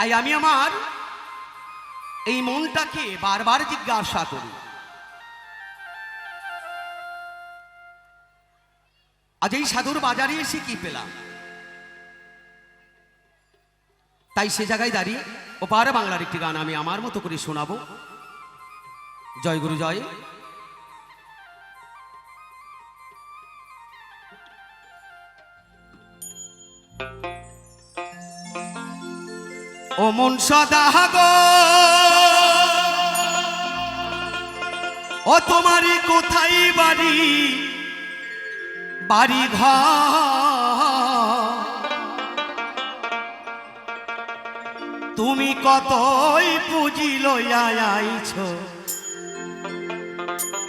তাই আমি আমার এই মনটাকে বারবার জিজ্ঞাসা করি। আজ এই সাধুর বাজারে এসে কি পেলাম? তাই সে জায়গায় দাঁড়িয়ে ওপার বাংলার একটি গান আমি আমার মতো করে শোনাবো। জয় গুরু, জয়। ও মন সদা গো ও তোমারই কোথায় বাড়ি? বাড়ি ঘর। তুমি কতই পুঁজি লইয়া আইছ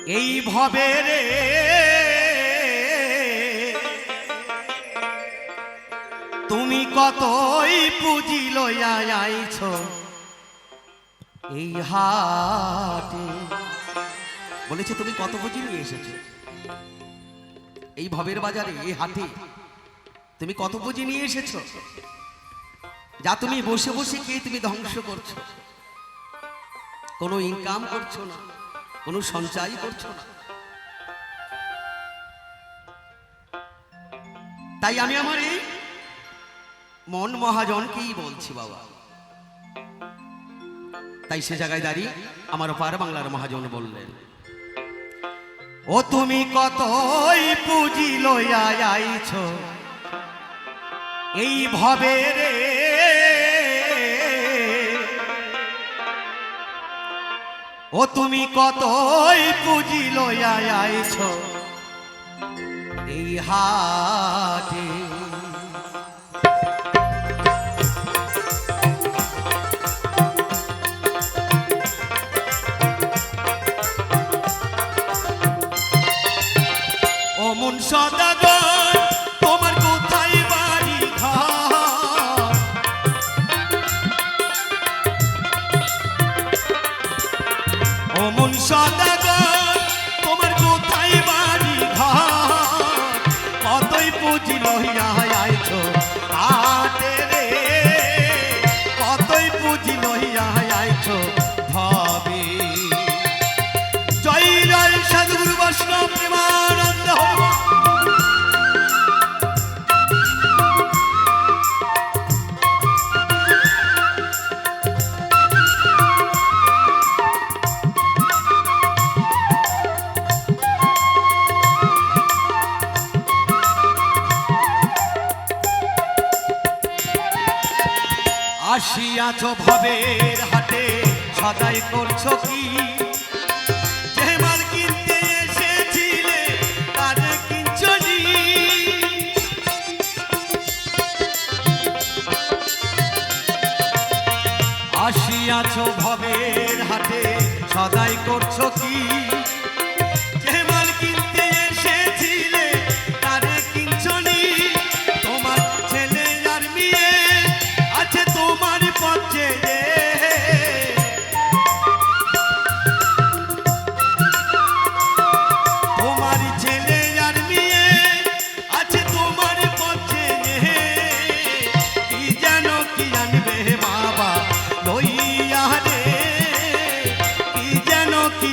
এই ভবে রে তুমি কতই পুঁজি লইয়া আইছ এই হাটে। বলেছে, তুমি কত পুঁজি নিয়ে এসেছ? এই ভবের বাজারে, এই হাটে, তুমি কত পুঁজি নিয়ে এসেছ? যা তুমি বসে বসে খেয়ে তুমি ধ্বংস করছ। কোনো ইনকাম করছ না, কোনো সঞ্চয় করছ না। তাই আমি আমার এই মন মহাজনকেই বলছি বাবা? তাই সে জায়গায় দাঁড়িয়ে আমার ওপার বাংলার মহাজন বললেন, ও তুমি কতই পুঁজি লইয়া এই ভবে রে, ও তুমি কতই পুঁজি লইয়া এই হাটে সদাগর তোমার কোথায় বাড়ি ঘর? ও মন সদাগর তোমার কোথায় বাড়ি ঘর? কতই পুঁজি লইয়া আসিয়াছ ভবের হাটে সদাই করছ কি? আসিয়াছ ভবের হাটে সদাই করছ কি? কি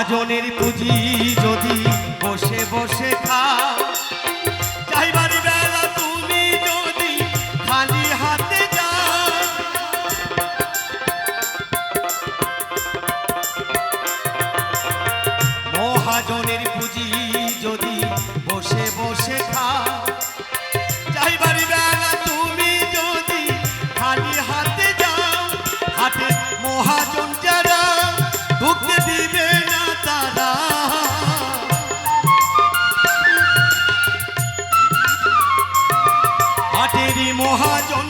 মহাজনের পুঁজি যদি বসে বসে খাও। মহাজন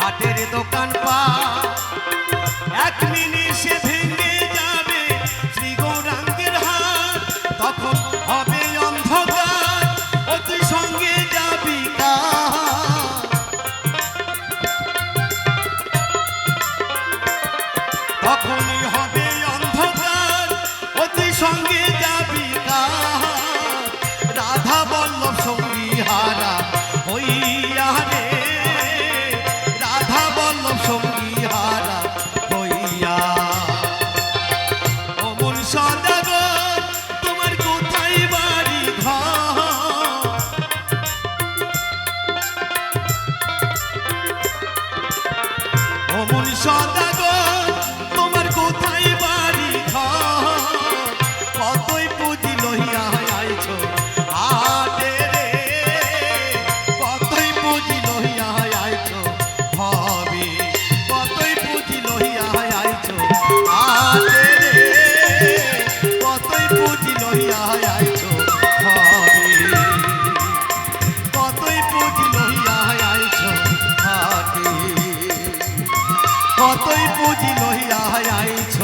হাটের দোকান পা। এক নিমিষে অমন সদাগর হাটে